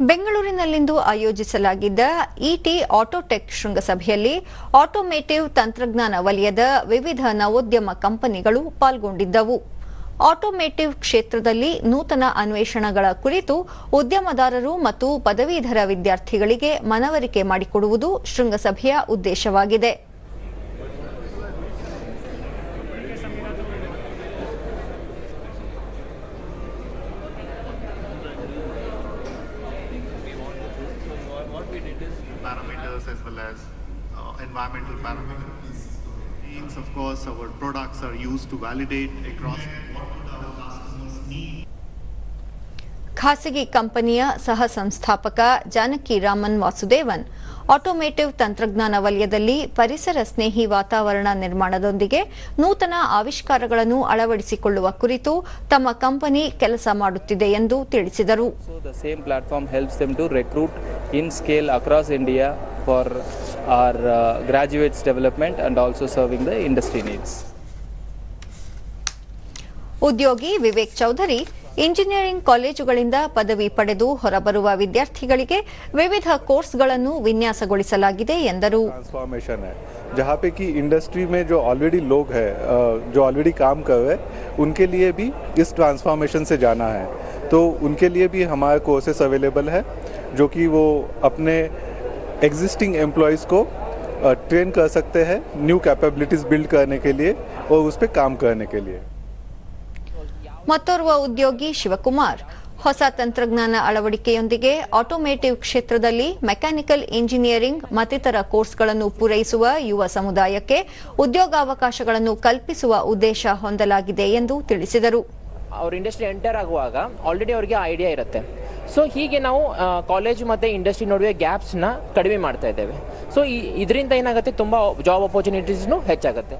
ಬೆಂಗಳೂರಿನಲ್ಲಿಂದು ಆಯೋಜಿಸಲಾಗಿದ್ದ ಇಟಿ ಆಟೋಟೆಕ್ ಶೃಂಗಸಭೆಯಲ್ಲಿ ಆಟೋಮೇಟಿವ್ ತಂತ್ರಜ್ಞಾನ ವಲಯದ ವಿವಿಧ ನವೋದ್ಯಮ ಕಂಪನಿಗಳು ಪಾಲ್ಗೊಂಡಿದ್ದವು. ಆಟೋಮೇಟಿವ್ ಕ್ಷೇತ್ರದಲ್ಲಿ ನೂತನ ಅನ್ವೇಷಣೆಗಳ ಕುರಿತು ಉದ್ಯಮದಾರರು ಮತ್ತು ಪದವೀಧರ ವಿದ್ಯಾರ್ಥಿಗಳಿಗೆ ಮನವರಿಕೆ ಮಾಡಿಕೊಡುವುದು ಶೃಂಗಸಭೆಯ ಉದ್ದೇಶವಾಗಿದೆ. Parameters as well as uh, environmental parameters. Means, of course, our products are used to validate across ಖಾಸಗಿ ಕಂಪನಿಯ ಸಹ ಸಂಸ್ಥಾಪಕ ಜಾನಕಿ ರಾಮನ್ ವಾಸುದೇವನ್ ಆಟೋಮೇಟಿವ್ ತಂತ್ರಜ್ಞಾನ ವಲಯದಲ್ಲಿ ಪರಿಸರ ಸ್ನೇಹಿ ವಾತಾವರಣ ನಿರ್ಮಾಣದೊಂದಿಗೆ ನೂತನ ಆವಿಷ್ಕಾರಗಳನ್ನು ಅಳವಡಿಸಿಕೊಳ್ಳುವ ಕುರಿತು ತಮ್ಮ ಕಂಪನಿ ಕೆಲಸ ಮಾಡುತ್ತಿದೆ ಎಂದು ತಿಳಿಸಿದರು. For our uh, graduates development and also serving the ಉದ್ಯೋಗಿ ವಿವೇಕ್ ಚೌಧರಿ ಇಂಜಿನಿಯರಿಂಗ್ ಕಾಲೇಜುಗಳಿಂದ ಪದವಿ ಪಡೆದು ಹೊರಬರುವ ವಿದ್ಯಾರ್ಥಿಗಳಿಗೆ ವಿವಿಧ ಕೋರ್ಸ್ಗಳನ್ನು ವಿನ್ಯಾಸಗೊಳಿಸಲಾಗಿದೆ ಎಂದರು ट्रांसफॉर्मेशन है जहाँ पे कि इंडस्ट्री में जो ऑलरेडी लोग हैं अ, जो ऑलरेडी काम कर रहे हैं उनके लिए भी इस ट्रांसफॉर्मेशन से जाना है तो उनके लिए भी हमारे कोर्सेस अवेलेबल है जो कि वो अपने एग्जिस्टिंग एम्प्लॉयज़ को ट्रेन कर सकते हैं न्यू कैपेबिलिटीज़ बिल्ड करने के लिए और उस पर काम करने के लिए ಮತ್ತೋರ್ವ ಉದ್ಯೋಗಿ ಶಿವಕುಮಾರ್. ಹೊಸ ತಂತ್ರಜ್ಞಾನ ಅಳವಡಿಕೆಯೊಂದಿಗೆ ಆಟೋಮೇಟಿವ್ ಕ್ಷೇತ್ರದಲ್ಲಿ ಮೆಕ್ಯಾನಿಕಲ್ ಇಂಜಿನಿಯರಿಂಗ್ ಮತ್ತಿತರ ಕೋರ್ಸ್ಗಳನ್ನು ಪೂರೈಸುವ ಯುವ ಸಮುದಾಯಕ್ಕೆ ಉದ್ಯೋಗಾವಕಾಶಗಳನ್ನು ಕಲ್ಪಿಸುವ ಉದ್ದೇಶ ಹೊಂದಲಾಗಿದೆ ಎಂದು ತಿಳಿಸಿದರು. ಅವ್ರ ಇಂಡಸ್ಟ್ರಿ ಎಂಟರ್ ಆಗುವಾಗ ಆಲ್ರೆಡಿ ಅವರಿಗೆ ಐಡಿಯಾ ಇರುತ್ತೆ. ಸೊ ಹೀಗೆ ನಾವು ಕಾಲೇಜ್ ಮತ್ತು ಇಂಡಸ್ಟ್ರಿ ನಡುವೆ ಗ್ಯಾಪ್ಸ್ನ ಕಡಿಮೆ ಮಾಡ್ತಾ ಇದ್ದೇವೆ. ಸೊ ಇದರಿಂದ ಏನಾಗುತ್ತೆ, ತುಂಬ ಜಾಬ್ ಅಪರ್ಚುನಿಟೀಸ್ನು ಹೆಚ್ಚಾಗುತ್ತೆ.